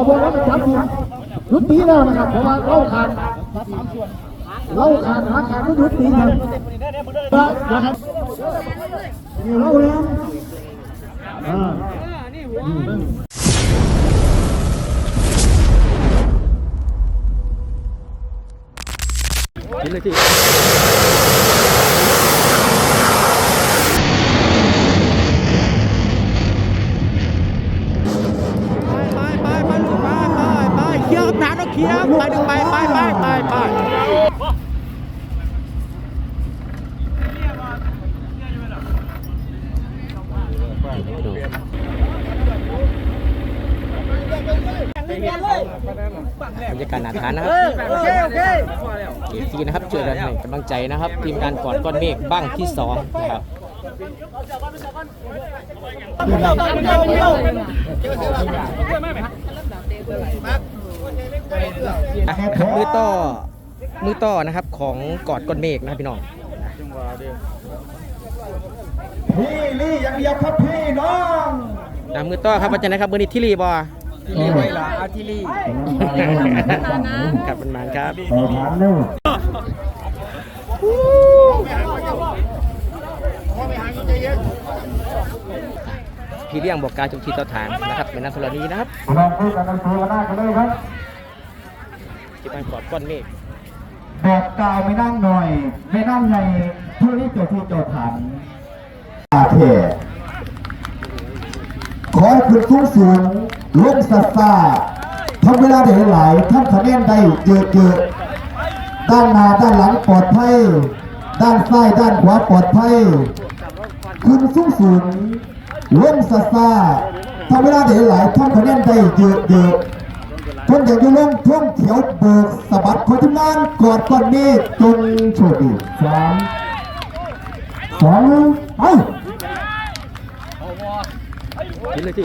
เอาบอลแล้วไปจับอยู่ยุติแล้วนะครับเพราะว่าเราขาดเราขาดหาขาดก็ยุติครับนะครับนี่เราแล้วอ่านเลยที่ไปไปไปไปลูกไปไปไปเคี้ยวหนาต้องเคี้ยวไปดึงไปไปไปไปไปบรรย บรรยากาศหนาทานนะครับโอเคโอเคเอฟซีนะครับช่วยกันให้กำลังใจนะครับทีมงานกอดก้อนเมฆบ้างที่สองนะครับอะมือต่อมือต่อนะครับของกอดก้อนเมฆนะครับพี่น้องพี่ลี่อย่างเดียวครับพี่น้องนะมือต่อครับว่าจะไหนครับมือนี้ที่รีบอ ที่ลี่ไว้ละอาทิลี่ครับมันมาครับต่อฐานเร็วพี่เลี้ยงบอกกล่ารจงทีต่อฐานนะครับเป็นนักธรณีนะครับลองพูดกันในตัวหน้ากันเลยครับทีมงานกอดก้อนเมฆบอกกล่าวไม่นั่งหน่อย ไม่นั่งในเพื่อที่เจ้าที่เจ้าฐานอาเท ขอให้คุณสูงสูงลงสัตซาทำเวลาได้หลายท่านคะแนนได้เยอะเยอะด้านหน้าด้านหลังปลอดภัยด้านซ้ายด้านขวาปลอดภัยคุณสูงสูงลงสัตซาทำเวลาได้หลายท่านคะแนนได้เยอะเยอะท่านอยากจะลงท่องเขียวเบิกสะบัดคนที่งานกอดก้อนเมฆจงโชคดีสามสองหนึ่งไป กินเลยที่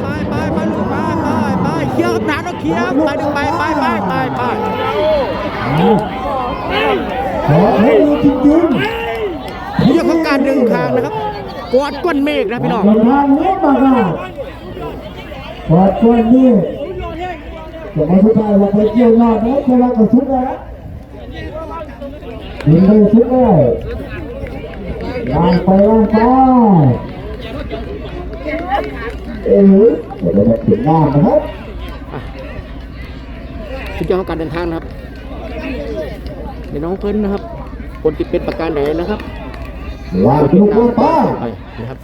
ไปไปไปลูกไปไปไปเคี้ยวนาต้องเคี้ยวไปดึงไปไปไปไปไปขอให้ดูจริงเรื่องของการดึงทางนะครับกอดก้อนเมฆนะพี่น้องเดินทางนี้มาค่ะขอช่วยนี่จะมาสุดท้ายว่าไปเกี่ยวยอดนะคนละก็สุดแล้ว ยิงไปสุดเลยล่างไปล่างไปเอ๋เดี๋ยวเราถึงหน้านะครับชุดยอดของการเดินทางนะครับในน้องเพิ่นนะครับ คนที่เป็นประการไหนนะครับวาลูกบอลไปนะครับ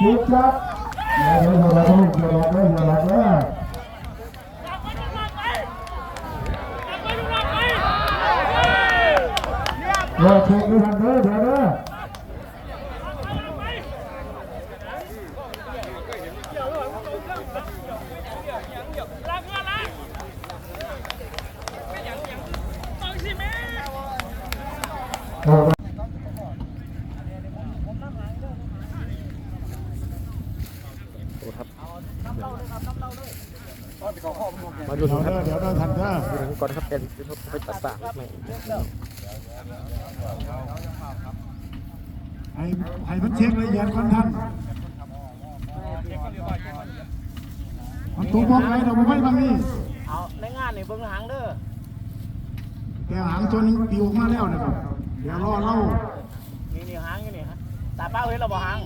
จุดครับเดี๋ยวเดี๋ยวเราต้องเดี๋ยวเราต้องเดี๋ยวเราต้อง เดี๋ยวเช็คดูทันเด้อเดี๋ยวเด้อโอ้ครับมาดู เดี๋ยว ครับ เด้อเดี๋ยวเด้อทันเด้อ ดูถึงก่อนนะครับเป็นไปตัดสากไม่ ให้ให้เพิ่นเช็คละเอียดก่อนท่าน มันถูกบอกอะไรเราไม่บางนี่เอาในงานนี่เบิ่งหางเด้อแกหางตัวนึงปิวออกมาแล้วนะครับเดี๋ยวรอเล่านี่นี่หางอยู่นี่ฮะตาเป้าเห็นเราบ่หาง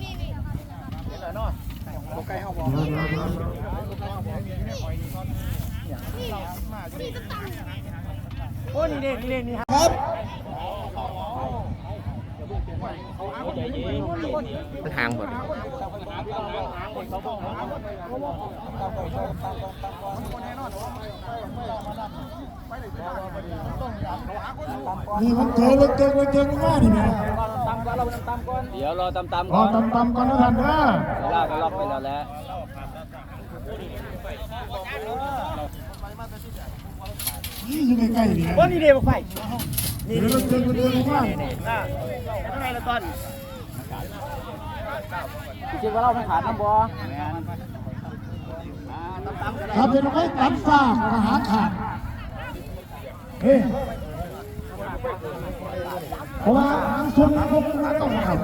เห็นแล้วเนาะบ่ไกลเฮาบ่เดี๋ยวเดี๋ยวเดี๋ยวโอ้นี่เด้นี่เด้นี่ฮะครับมันห่างหมด นี่มันเจอเลยเจอเลยเจอง่ายนี่นะเดี๋ยวรอตำตำรอตำตำก่อนนะท่านเด้อเวลาก็ล็อกไปแล้วแหละนี่อยู่ใกล้ๆนี่นะโอ้นี่เด้บ่ไฟเดี๋ยวเราเจอกันเดือนว่างอ่าทำไมละตอน คิดว่าเราไม่ขาดน้ำบอครัเป็นไว้ตัดฟ้าทหาขาดเฮ้เพราะว่าทางซุนพวกนั้นต้องทำ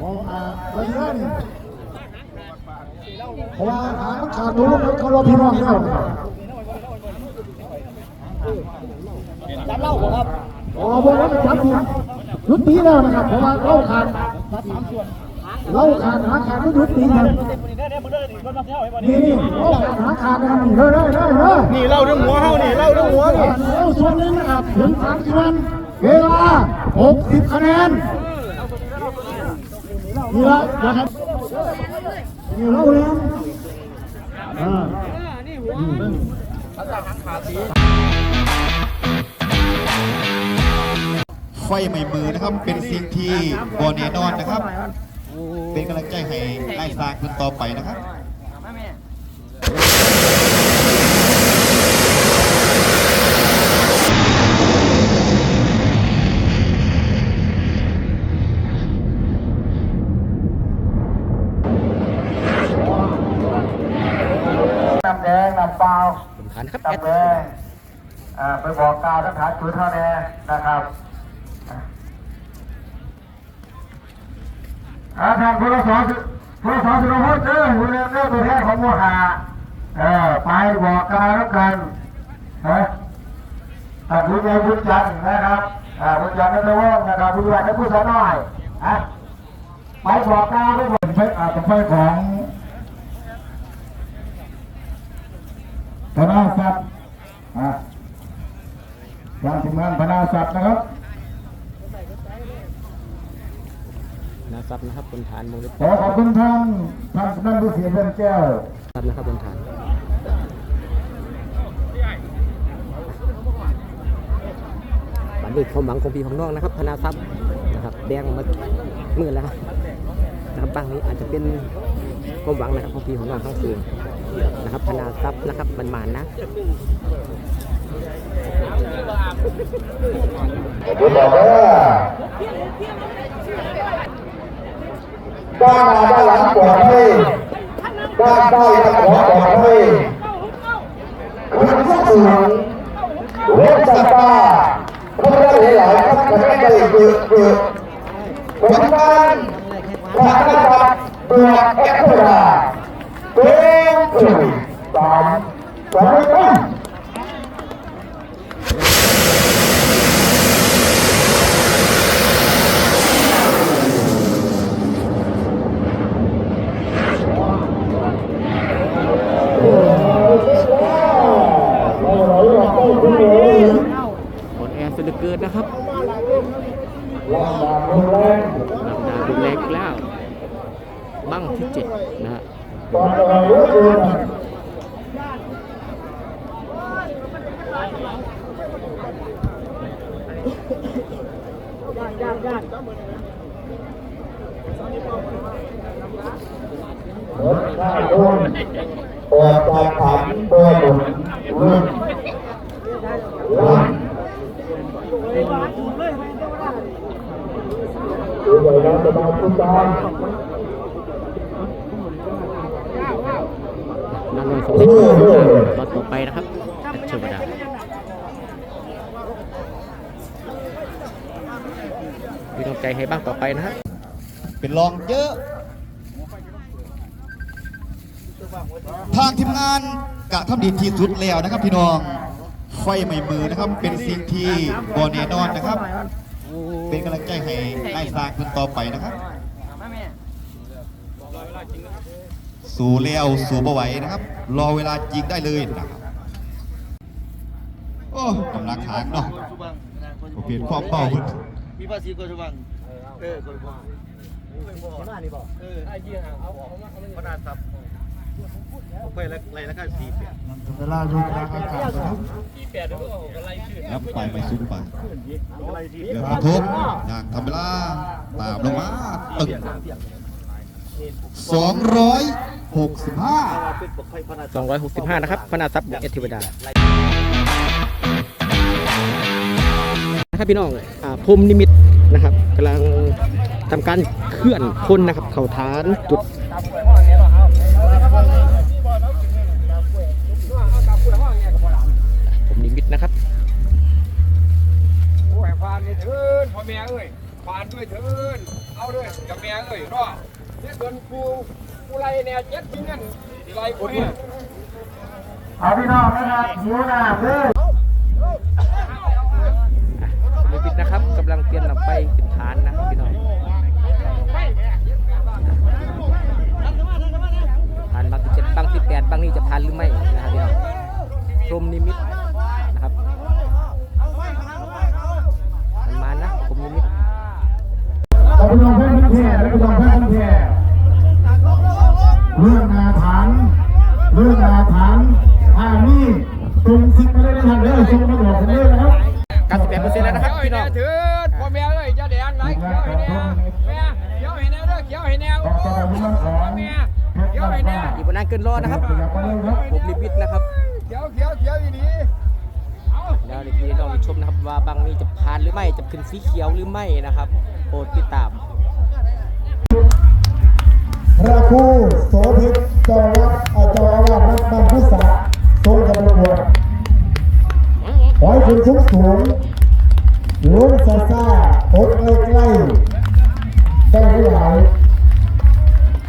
บอกอ่าไปเรื่อยเพราะว่าทางขาดรู้แล้วเขารอพี่น้องแล้ว เล่าบ่ครับอ๋อบอกว่าจับอยู่ยุติแล้วนะครับเพราะว่าเราขาดเราขาดหาขาดก็ยุติกันนี่นี่เราขาดหาขาดนะครับนี่เฮ้ยเฮ้ยเฮ้ยเฮ้ยนี่เล่าเรื่องหัวเฮานี่เล่าเรื่องหัวนี่เราส่วนหนึงนะครับถึงสามสิบวันเวลาหกสิบคะแนนนี่ละนะครับนี่เราเองอ่า ไฟใหม่มือนะครับ เป็นสิ่งที่บอแน่นอนนะครับ เป็นกำลังใจให้ไล่สร้างขึ้นต่อไปนะครับน้ำแดงน้ำเปล่าฐานครับน้ำแดงอ่าไปบอกกล่าวสถานจุดเท่านี้นะครับ อาทางพลสอพลสสุรพจน์เด้อหัวเรือเรือตัวแทนของโมหาเออไปบอกกล่าวแล้วกันนะท่านผู้ใหญ่บุญจันทร์นะครับอ่าบุญจันทร์นันทวงนะครับผู้ใหญ่และผู้สาวน้อยอะไปบอกกล่าวด้วยผลไฟอ่าผลไฟของพนาสัตว์อะวางทีมงานพนาสัตว์นะครับ นะครับนะครับบนฐานมงคลขอขอบคุณท่านท่านกำนันผู้เสียเงินแก้วครับนะครับบนฐานบันทึกความหวังของพี่ของน้องนะครับพนาทรัพย์นะครับแดงมามือแล้วครับนะครับบางนี้อาจจะเป็นความหวังนะครับของพี่ของน้องทั้งคืนนะครับพนาทรัพย์นะครับมันมานๆนะผมบอกว่า ด้านหน้าด้านหลังปลอดภัยด้านใต้ด้านขวาปลอดภัยขึ้นสูงเวชสตาผู้ได้หลายท่านก็ได้เกิดเกิดผลงานผลงานตัวแอคโทราเป็นถุยสามสองหนึ่ง ผลแอร์สุดเกินนะครับ ลำบากรุนแรง ลำดาดุเล็กแล้ว บั้งที่เจ็ดนะฮะ ตอนเราเยอะเกิน รถข้าโดนออกจากฐาน วหนุนรุ่นลังดูใหญ่น้ำจะมาทุกตามนั่งลงสองรถต่อไปนะครับอัจฉริยะมีกำลังใจให้บ้างต่อไปนะฮะเป็นรองเยอะ ทางทีมงานกะทำดีที่สุดแล้วนะครับพี่น้องไฟใหม่มือนะครับ เป็นสิ่งที่บอแน่นอนนะครับ เป็นกำลังใจให้ไล่สร้างขึ้นต่อไปนะครับ สู่แล้วสู่บ่ไหวนะครับ รอเวลาจริงได้เลยนะครับโอ้กำลังหางเนาะผมเปลี่ยนความเบาขึ้นมีภาษีกชวังเออคนพ่อเออไอ้ยี่ห้อเอาออกมาเอามาพนาทรัพย์ไปแล้วไรแล้วก็สี่แปดเวลาอยู่กลางอากาศนะครับแล้วไปไม่ซุ้มไปอะไรสี่เดี๋ยวกระทบอย่างธรรมดาตามลงมาตึก สองร้อยหกสิบห้าเป็นปกไฟพนาทรัพย์265 นะครับพนาทรัพย์เอธิวดานะครับพี่น้องอ่าพรมนิมิตนะครับกำลังทำการเคลื่อนคนนะครับ เข่าฐานจุดพรมนิมิตนะครับโอ้ยควานนี่เถินพ่อแม่เอ้ยควานด้วยเถินเอาด้วยกับแม่เอ้ยรอด เดจนกูกูไล่แนวเจ็ดทิ้งกันไล่กูเนี่ยเอาพี่น้องนะครับหิวน้ำเด้อมือปิดนะครับกำลังเตรียมนำไปขึ้นฐานนะพี่น้องผ่านบางที่เจ็ดบางที่แปดบางนี้จะผ่านหรือไม่นะครับพี่น้องพรมนิมิต พี่น้องเถิดพ่อแม่เลยจะแดงไรเขียวให้แนวแม่เขียวให้แนวเด้อเขียวให้แนวต้องต่อไปเรื่องของพ่อแม่เขียวให้แนวอีกบนนั้นเกินรอนะครับขยับมาเลยครับพรหมนิมิตนะครับเขียวเขียวเขียวอีนี้เอาเดี๋ยวเดี๋ยวพี่น้องชมนะครับว่าบางนี้จะผ่านหรือไม่จะขึ้นสีเขียวหรือไม่นะครับโปรดติดตามพระครูโสภิตเจ้าวัดเอ่อเจ้าอาวาสวัดบางพุษาทรงกำลังบวชขอให้คุณสูงสูง ลุ้นซาซาพกใกล้ใกล้ๆได้ไม่ไหล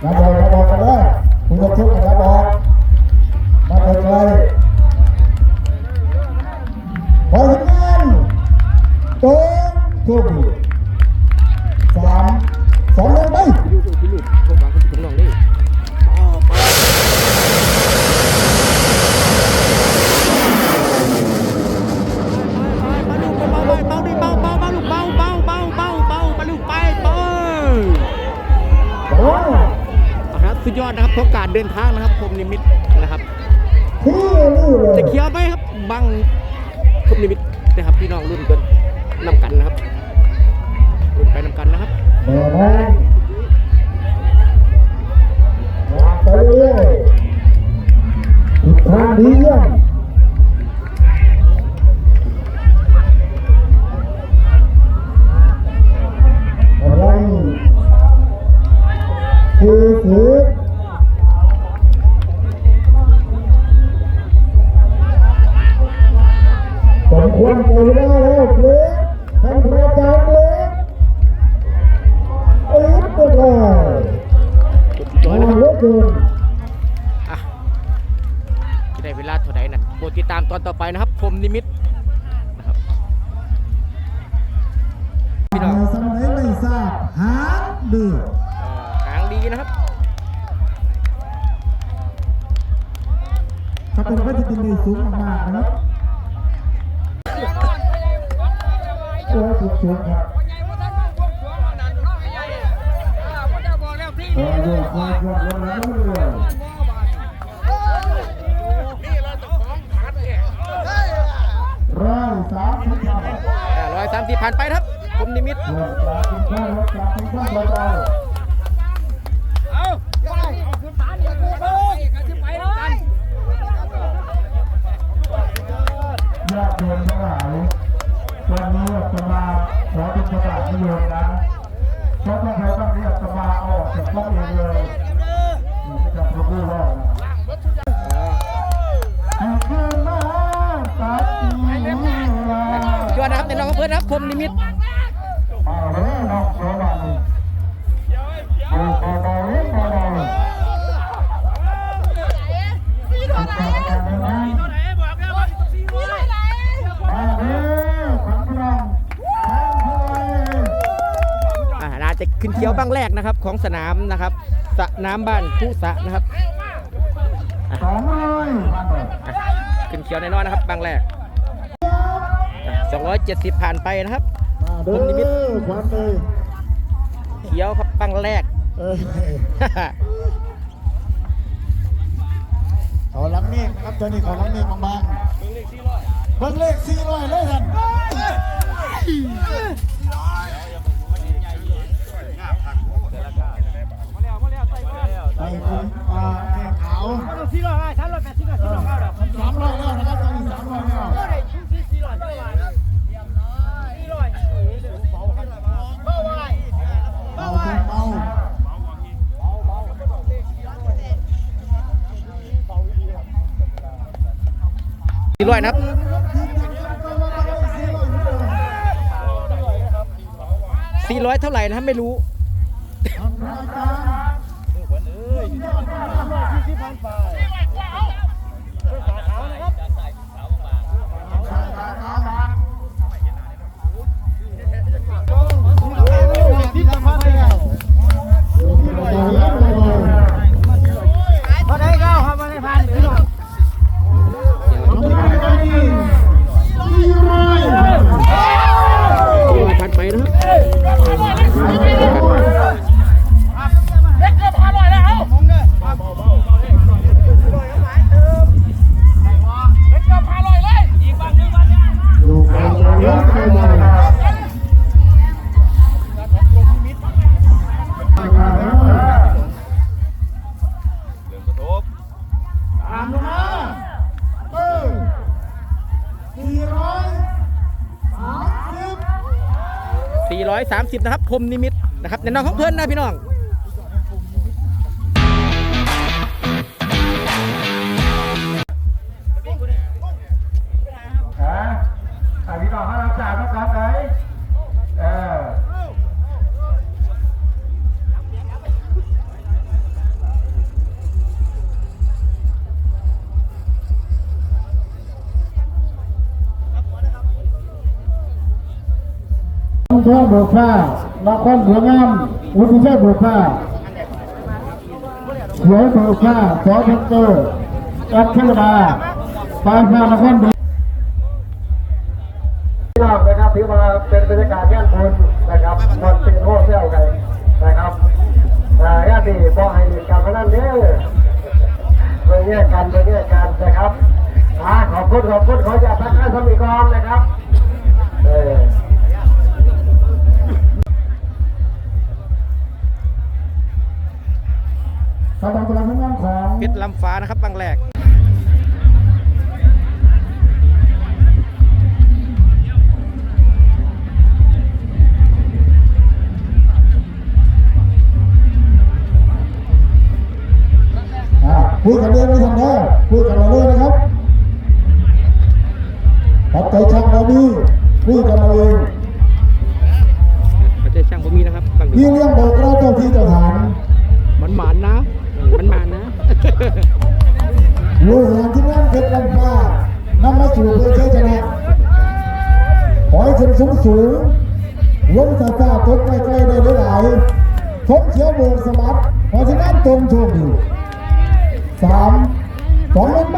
นะบอกนะบอกกันเลยคุณจะทุกข์นะบอก ลาเท่าไหร่นั่นโปรดติดตามตอนต่อไปนะครับพรหมนิมิตนะครับพี่น้องสมัยไม่ทราบหาดื้อเอ่อหางดีนะครับถ้าเป็นก็จะเป็นในสูงมากๆนะครับโอ้ยสุดสูงครับพ่อใหญ่พ่อท่านมาบวงสรวงเอานั่นเนาะไอ้ใหญ่อ่าพ่อจะบอกแล้วที่โอ้ย ร้อยสามสิบผ่านไปครับพรหมนิมิตเริ่มจากคุณพ่อรากคุณพ่อเราเขึ้นฐานอย่ากูไปกันที่ไปแล้วกันญาติโยมทั้งหลายวันนี้อาตมาขอเป็นประกาศนิยมนะเพราะถ้าใครต้งเรียกอาตมาออกจากพวกเองเลยจำพระผู้ ยอดนะครับในน้องเพื่อนครับพรหมนิมิตอาเลยน้องโสดานี่ดูพอเบาเลยพอเบาเลยติดตามกันนะมาเด้อขวัญพี่น้อะเลอ่าน่าจะขึ้นเขียวบ้างแรกนะครับของสนามนะครับสน้ำบ้านผู้สะนะครับสองเลยขึ้นเขียวแน่นอนนะครับบ้างแรก สองร้อยเจ็ดสิบผ่านไปนะครับมาเด้ผมนิมิตอควันเลยเขียวครับบ้างแรกเออขอลังเมฆนะครับตัวนี้ขอลังเมฆบางๆเบิ่งเลขสี่ร้อยเลยท่าน ร้อยเท่าไหร่นะไม่รู้ 430 นะครับพรมนิมิตนะครับในน้องของเพื่อนนะพี่น้อง ท่องบุกผ้านครหัวงามวุฒิชัยบุกผ้าเขียวบุกผ้าสอพันเตอร์อัครดาปานฟ้านครบุ เพชรลำฟ้านะครับบางแหลกพูดกันเองไม่ทันเด้อพูดกันเรา ลงซาซาตกใกล้ๆได้หลายๆทบเขียวโบกสมัดเพราะฉะนั้นตรงโชคดีสามสองลงไป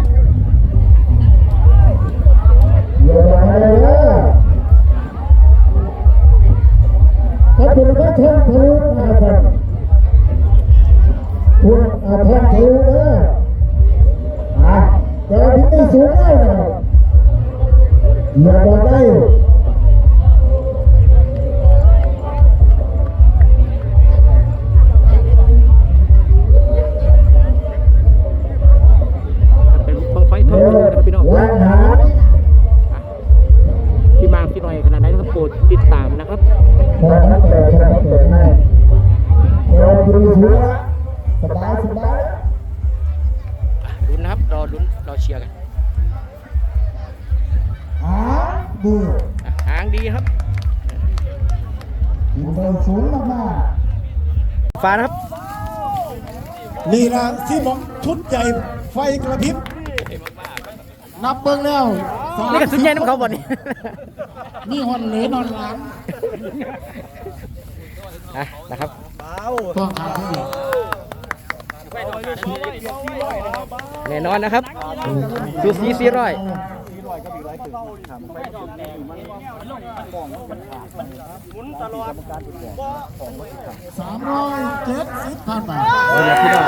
พอนักเตะพอนักเตะให้เราดูหัวสบายสบายลุ้นนะครับรอลุ้นรอเชียร์กันหาดูอะหางดีครับยิงเบอร์สูงมากฟ้านะครับๆนี่นะที่มองชุดใหญ่ไฟกระพริบนับเบิ้งแล้วสามนี่ก็สุดใหญ่น้ำเขาบ่นี่ นี่ฮอนเหลนอนหลังอะนะครับต้องหาที่แน่นอนนะครับสูสีสี่ร้อยสามร้อยเจ็ดสิบพันบาทนี่แหละพี่น้อง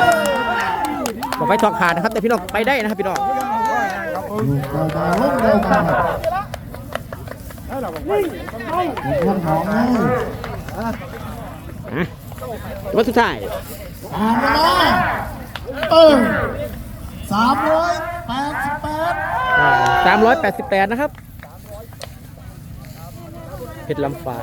บอกไฟทองขาดนะครับ แต่พี่น้องไปได้นะครับพี่น้องอยู่กับดาวลงเดียวกั นคนหอมให้อะวันสุดท้ายอ่านมาเออสามร้อยแปดสิบแปดสามร้อยแปดสิบแปดนะครับเพชรลำฟ้า